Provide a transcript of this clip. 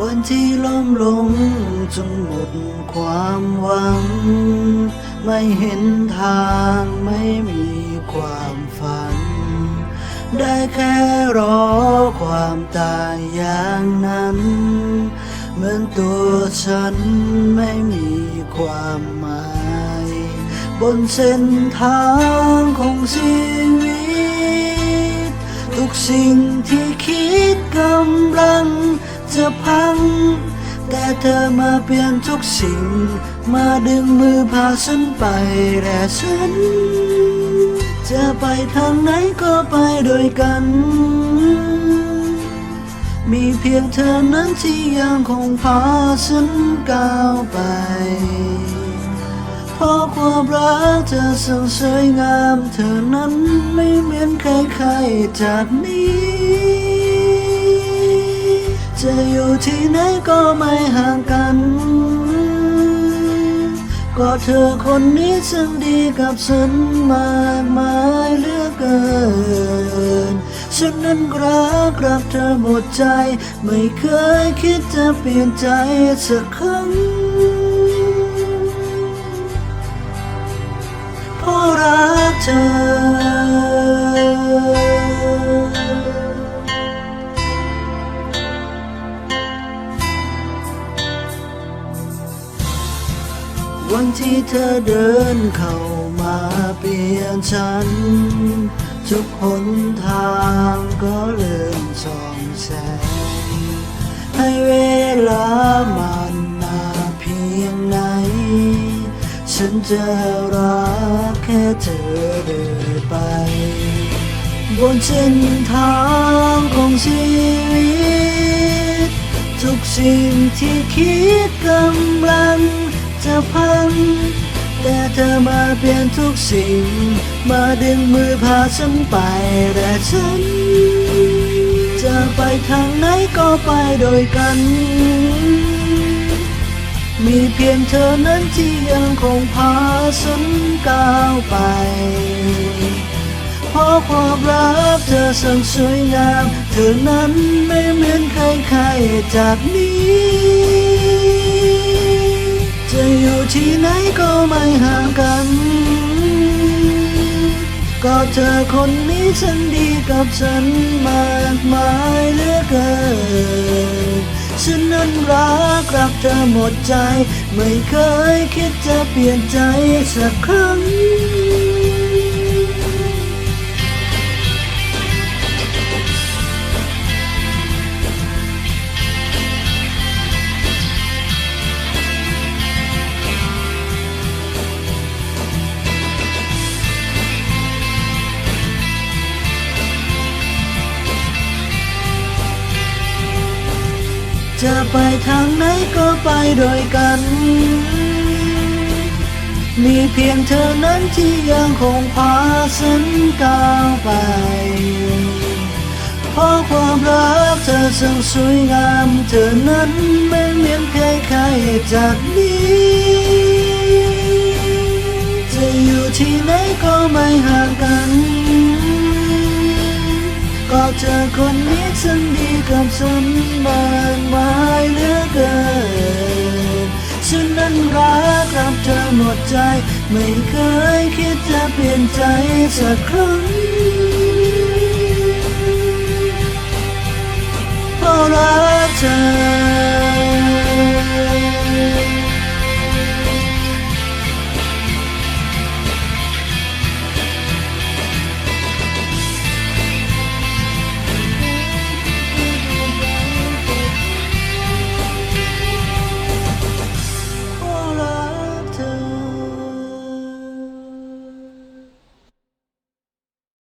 วันที่ล้มลงจนหมดความหวัง ไม่เห็นทางไม่มีความฝัน ได้แค่รอความตายอย่างนั้น เหมือนตัวฉันไม่มีความหมาย บนเส้นทางของชีวิต ทุกสิ่งที่คิดกำลัง จะพัง แต่เธอมาเปลี่ยนทุกสิ่ง มาดึงมือพาฉันไปแต่ฉัน จะไปทางไหนก็ไปด้วยกัน มีเพียงเธอนั้นที่ยังคงพาฉันก้าวไปเพราะความรักเธอส่งสวยงาม เธอนั้นไม่เหมือนใครๆจากนี้ อยู่ที่ไหนก็ไม่ห่างกัน ก็เธอคนนี้ช่งดีกับฉันมากมายเหลือเกิน ฉันนั้นรักรักเธอหมดใจ ไม่เคยคิดจะเปลี่ยนใจสักครั้งเพราะรักเธอ วันที่เธอเดินเข้ามาเปลี่ยนฉัน ทุกหนทางก็เริ่มส่องแสงให้เวลามันนานเพียงไหน ฉันจะรักแค่เธอเดินไป บนเส้นทางของชีวิต ทุกสิ่งที่คิดกำลัง จะพังแต่เธอมาเปลี่ยนทุกสิ่ง มาดึงมือพาฉันไปแต่ฉัน จะไปทางไหนก็ไปโดยกัน มีเพียงเธอนั้นที่ยังคงพาฉันก้าวไปเพราะความรักเธอส่งสวยงาม เธอนั้นไม่เหมือนใครๆจากนี้ จะอยู่ที่ไหนก็ไม่ห่างกัน ก็เธอคนนี้ฉันดีกับฉันมากมายเหลือเกิน ฉันนั้นรักรักเธอหมดใจ ไม่เคยคิดจะเปลี่ยนใจสักครั้ง จะไปทางไหนก็ไปโดยกัน มีเพียงเธอนั้นที่ยังคงพาฉันก้าวไป เพราะความรักเธอช่งสวยงาม เธอนั้นไม่เหมือนใครๆจากนี้ จะอยู่ที่ไหนก็ไม่ห่างกัน เธอคนนี้ฉันดีกับฉันมากมายเหลือเกิน ฉันนั้นรักกับเธอหมดใจ ไม่เคยคิดจะเปลี่ยนใจสักครั้งเพราะรักเธอ